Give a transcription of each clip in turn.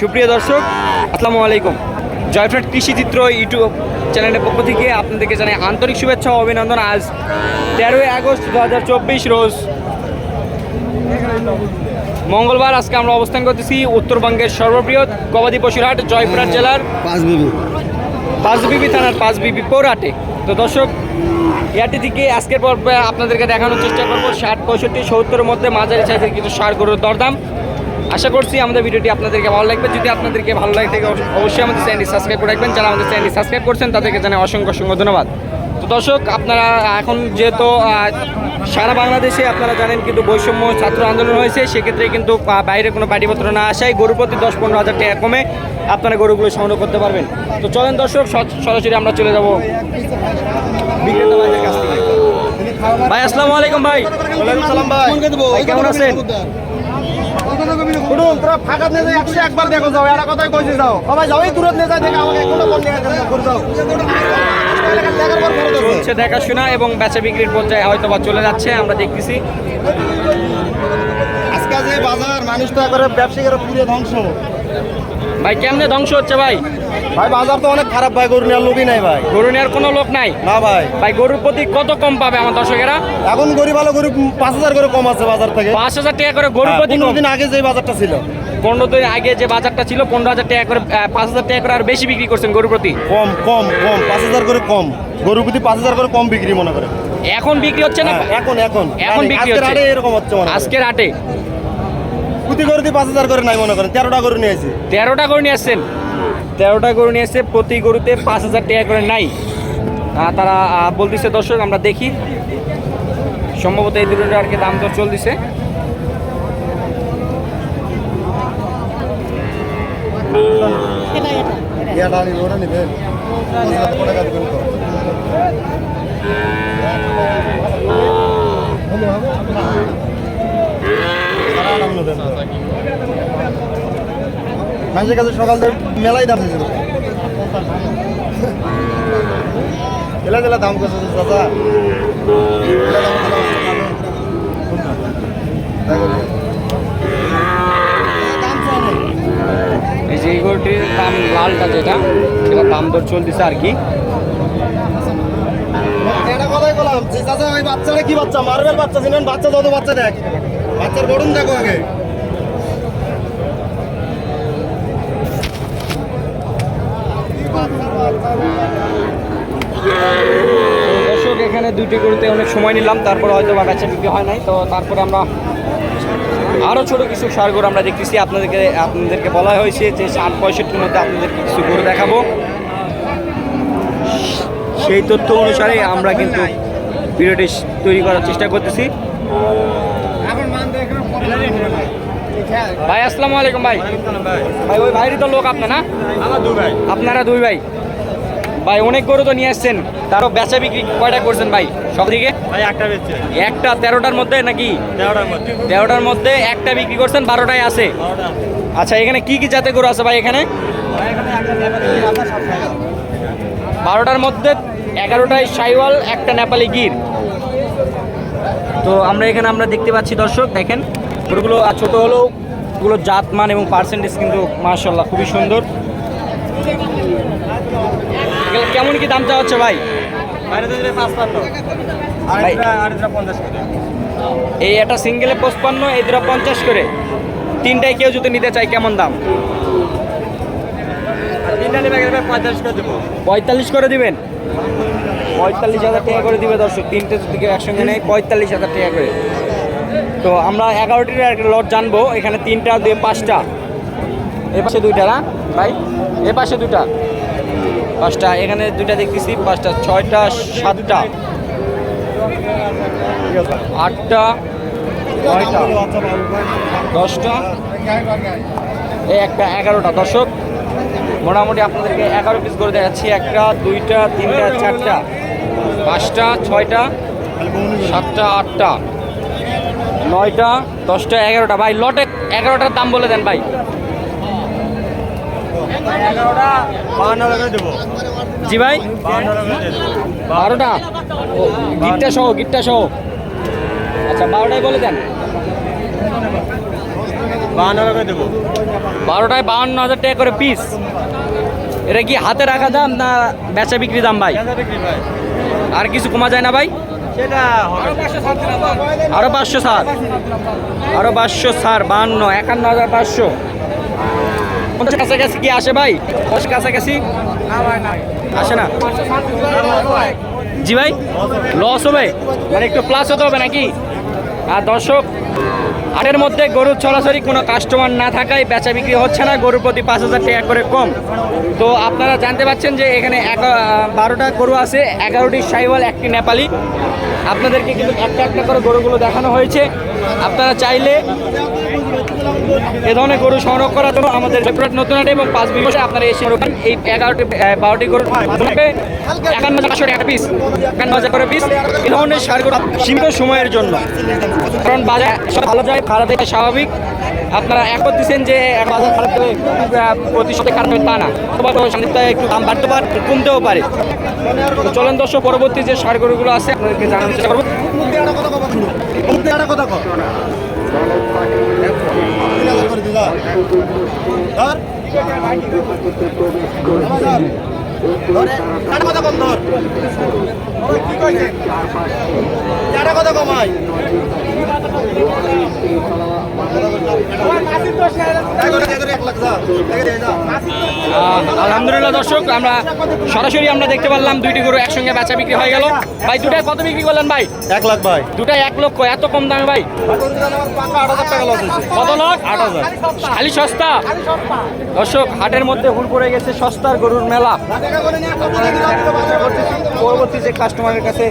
সুপ্রিয় দর্শক আসসালামু আলাইকুম। জয়ফ্রেড কৃষি চিত্র ইউটিউব চ্যানেলের পক্ষ থেকে আপনাদেরকে জানাই আন্তরিক শুভেচ্ছা ও অভিনন্দন। আজ তেরোই আগস্ট দু হাজার চব্বিশ রোজ মঙ্গলবার আজকে আমরা অবস্থান করতেছি উত্তরবঙ্গের সর্ববৃহৎ গবাদি পশুর হাট জয়পুরহাট জেলার পাঁচ বিবি পাঁচবিবি থানার পাঁচবিবি পৌরাটে তো দর্শক ইয়াটি থেকে আজকের পর্বে আপনাদেরকে দেখানোর চেষ্টা করব। ষাট পঁয়ষট্টি সত্তরের মধ্যে মাঝারি সাইজের কিছু সার গরুর দরদাম। আশা করছি আমাদের ভিডিওটি আপনাদেরকে ভালো লাগবে। যদি আপনাদেরকে ভালো লাগে থাকে অবশ্যই আমাদের চ্যানেলটি সাবস্ক্রাইব করে রাখবেন। যারা আমাদের চ্যানেলটি সাবস্ক্রাইব করছেন তাদেরকে জানাই অসংখ্য অসংখ্য ধন্যবাদ। তো দর্শক আপনারা এখন যেহেতু সারা বাংলাদেশে আপনারা জানেন কিন্তু বৈষম্য ছাত্র আন্দোলন হয়েছে সেক্ষেত্রে কিন্তু বাইরে কোনো পাটিপত্র না আসায় গরু প্রতি দশ পনেরো হাজার টাকা কমে আপনারা গরুগুলো সংগ্রহ করতে পারবেন। তো চলেন দর্শক সরাসরি আমরা চলে যাব। বিক্রেতা ভাইদের কাছ থেকে। ভাই আসসালামু আলাইকুম ভাই। ভাই, কেমন আছেন? শুনুন তোরা ফাঁকা নিয়ে যাই একশো একবার দেখো যাও এরা কথাই কইছে যাও। সবাই যাও এই দূরত নিয়ে যায় দেখে আমাকে কোনো নিয়ে যাও। চলছে দেখাশোনা এবং বেচা বিক্রির পর্যায়ে হয়তো বা চলে যাচ্ছে আমরা দেখতেছি। আজকে যে বাজার মানুষ তো একবারে ব্যবসায়ীরা পুরো ধ্বংস। ভাই কেমনে ধ্বংস হচ্ছে ভাই? ভাই বাজার তো অনেক খারাপ ভাই গরু নেওয়ার লোকই নাই ভাই। গরু নেওয়ার কোনো লোক নাই? না ভাই। ভাই গরুর প্রতি কত কম পাবে আমার দর্শকেরা? এখন গরিব ভালো গরু পাঁচ হাজার করে কম আছে বাজার থেকে। পাঁচ হাজার টাকা করে গরুর প্রতি পনেরো দিন আগে যে বাজারটা ছিল। পনেরো দিন আগে যে বাজারটা ছিল পনেরো হাজার টাকা করে পাঁচ হাজার টাকা করে আর বেশি বিক্রি করছেন গরুর প্রতি? কম কম কম পাঁচ হাজার করে কম। গরু প্রতি পাঁচ হাজার করে কম বিক্রি মনে করে এখন বিক্রি হচ্ছে না? হ্যাঁ, এখন এখন। এখন বিক্রি হচ্ছে। এরকম হচ্ছে আজকের হাটে প্রতি গরু দিয়ে পাঁচ হাজার করে নাই মনে করেন তেরোটা গরু নিয়েছি তেরোটা গরু নিয়ে আসছেন? তেরোটা গরু নিয়ে এসছে প্রতি গরুতে পাঁচ হাজার টাকা করে নাই। তারা বলতেছে দর্শক আমরা দেখি। সম্ভবত এই দুটো আর কি দাম দর চলতেছে। এটা আমি ওরা নিবেন টাকা দিবেন তো মানুষের কাছে সকাল থেকে মেলাই দাম দিয়েছিল এলা দাম করছে চাচা দাম দিলা এই যে গরুটির দাম লালটা যেটা সেটা দাম দর চলতেছে আর কি। এটা কথাই বললাম যে চাচা ওই বাচ্চাটা কি বাচ্চা? মার্বেল বাচ্চা বাচ্চা যত বাচ্চা দেখ। বাচ্চার গরম দেখো আগে। এখানে দুইটি গরুতে অনেক সময় নিলাম, তারপর হয়তো বা বেচা বিক্রি হয় নাই, তো তারপরে আমরা আরও ছোটো কিছু সার গরু আমরা দেখতেছি। আপনাদেরকে আপনাদেরকে বলা হয়েছে যে ষাট পঁয়ষট্টির মধ্যে আপনাদেরকে কিছু গরু দেখাবো। সেই তথ্য অনুসারে আমরা কিন্তু ভিডিওটি তৈরি করার চেষ্টা করতেছি। ভাই আসসালামু আলাইকুম ভাই। ভাই ওই ভাইরই তো লোক আপনার না? আমার দু ভাই আপনারা দুই ভাই। ভাই অনেক গরু তো নিয়ে আসছেন। তারও বেচা বিক্রি কয়টা করছেন ভাই? সব দিকে? ভাই একটা বেচছে। একটা তেরোটার মধ্যে নাকি? তেরোটার মধ্যে। তেরোটার মধ্যে একটা বিক্রি করছেন বারোটায় আছে। আচ্ছা এখানে কি কি জাতের গরু আছে ভাই এখানে? বারোটার মধ্যে এগারোটায় সাইওয়াল একটা নেপালি গির। তো আমরা এখানে আমরা দেখতে পাচ্ছি দর্শক দেখেন। গরুগুলো আর ছোট হলেও এগুলো জাত মান এবং পার্সেন্টেজ কিন্তু মার্শাল্লাহ খুবই সুন্দর। কেমন কি দাম চাওয়া হচ্ছে ভাই? এই একটা সিঙ্গেলে পঁচপান্ন এই দুটো পঞ্চাশ করে। তিনটায় কেউ যদি নিতে চায় কেমন দাম? পঁয়তাল্লিশ করে দেবো। পঁয়তাল্লিশ করে দিবেন? পঁয়তাল্লিশ হাজার টাকা করে দিবে দর্শক তিনটে যদি কেউ একসঙ্গে নেয় পঁয়তাল্লিশ হাজার টাকা করে। তো আমরা এগারোটির একটা লট জানব। এখানে তিনটা দুই পাঁচটা। এ পাশে দুইটা না? ভাই, এ পাশে দুটা পাঁচটা, এখানে দুইটা দেখতেছি। পাঁচটা, ছয়টা, সাতটা। আটটা, নয়টা, দশটা। এই একটা, এগারোটা। দর্শক, মোটামুটি আপনাদেরকে এগারো পিস করে দেখাচ্ছি। একটা, দুইটা, তিনটা, চারটা। পাঁচটা, ছয়টা, সাতটা, আটটা। নয়টা দশটা এগারোটা। ভাই লটে এগারোটার দাম বলে দেন ভাই। জি ভাই। বারোটা? গিটটা সহ গিটটা সহ। আচ্ছা বারোটায় বলে দেন। বারোটায় বাউন্ন হাজার টাকা করে পিস এটা কি হাতে রাখা দাম না বেচা বিক্রি দাম ভাই। আর কিছু কমা যায় না ভাই? আরও পাঁচশো সার আরও পাঁচশো সার বান্ন একান্ন হাজার পাঁচশো। পঞ্চাশ কাছাকাছি কি আসে ভাই? কাছাকাছি? আসে না? জি ভাই লস হবে। মানে একটু প্লাস হতে হবে নাকি? আর দর্শক হাটের মধ্যে গরুর সরাসরি কোনো কাস্টমার না থাকায় বেচা বিক্রি হচ্ছে না, গরুর প্রতি পাঁচ হাজার টাকা করে কম। তো আপনারা জানতে পাচ্ছেন যে এখানে বারোটা গরু আছে, এগারোটি সাইওয়াল একটি নেপালি। আপনাদেরকে কিন্তু একটা একটা করে গরুগুলো দেখানো হয়েছে। আপনারা চাইলে এ ধরনের গরু সংগ্রহ করার জন্য আমাদের নতুন হাটে এবং পাঁচ বিঘে আপনারা এসে এই এগারোটি বারোটি গরু একান্ন হাজার টাকা পিস একান্ন হাজার করে পিস এ ধরনের সার সীমিত সময়ের জন্য। কারণ বাজার ভালো যায়, খারাপ স্বাভাবিক। আপনারা এক দিচ্ছেন যে বাজার খারাপ আহ, প্রতিশোধে খারাপ তা না অথবা তো সন্ধিতে একটু দাম বাড়তে পারে কমতেও পারে চলেন দর্শক পরবর্তী যে সার গরুগুলো আছে আপনাদেরকে জানানোর চেষ্টা করব কথা কর আলহামদুলিল্লাহ দর্শক আমরা সরাসরি আমরা দেখতে পারলাম দুইটি গরু একসঙ্গে বেচা বিক্রি হয়ে গেল। ভাই দুটায় কত বিক্রি করলেন ভাই? এক লাখ ভাই। দুটায় এক লক্ষ এত কম দামে ভাই? কত লাখ আট হাজার। খালি সস্তা? দর্শক হাটের মধ্যে হুল পড়ে গেছে সস্তার গরুর মেলা। পরবর্তী যে কাস্টমারের কাছে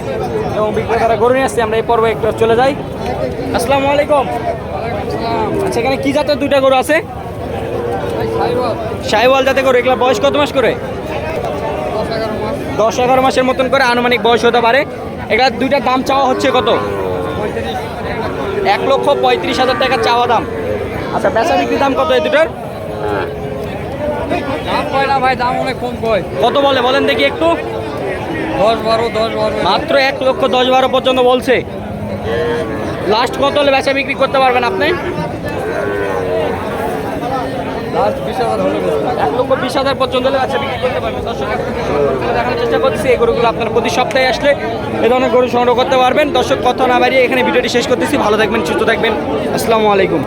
এবং বিক্রেতারা গরু নিয়ে আসছে আমরা এই পর্বে একটু চলে যাই। আসসালামু আলাইকুম। আচ্ছা এখানে কি জাতের দুইটা গরু আছে? সাইওয়াল জাতের গরু এগুলো বয়স কত মাস করে? দশ এগারো মাসের মতন করে আনুমানিক বয়স হতে পারে। এগুলা দুইটার দাম চাওয়া হচ্ছে কত? এক লক্ষ পঁয়ত্রিশ হাজার টাকা চাওয়া দাম। আচ্ছা বেচা বিক্রি দাম কত এই দুটোর? দাম কয় না ভাই দাম অনেক কম কয়। কত বলে? বলেন দেখি একটু। দশ বারো দশ বারো। মাত্র এক লক্ষ দশ বারো পর্যন্ত বলছে। লাস্ট কত হলে বেচা বিক্রি করতে পারবেন আপনি। এক লক্ষ বিশ হাজার পর্যন্ত বিক্রি করতে পারবেন দর্শক। আপনাদের দেখানোর চেষ্টা করতেছি এই গরুগুলো আপনার প্রতি সপ্তাহে আসলে এ ধরনের গরু সংগ্রহ করতে পারবেন। দর্শক কথা না বাড়িয়ে এখানে ভিডিওটি শেষ করতেছি। ভালো থাকবেন সুস্থ থাকবেন। আসসালামু আলাইকুম।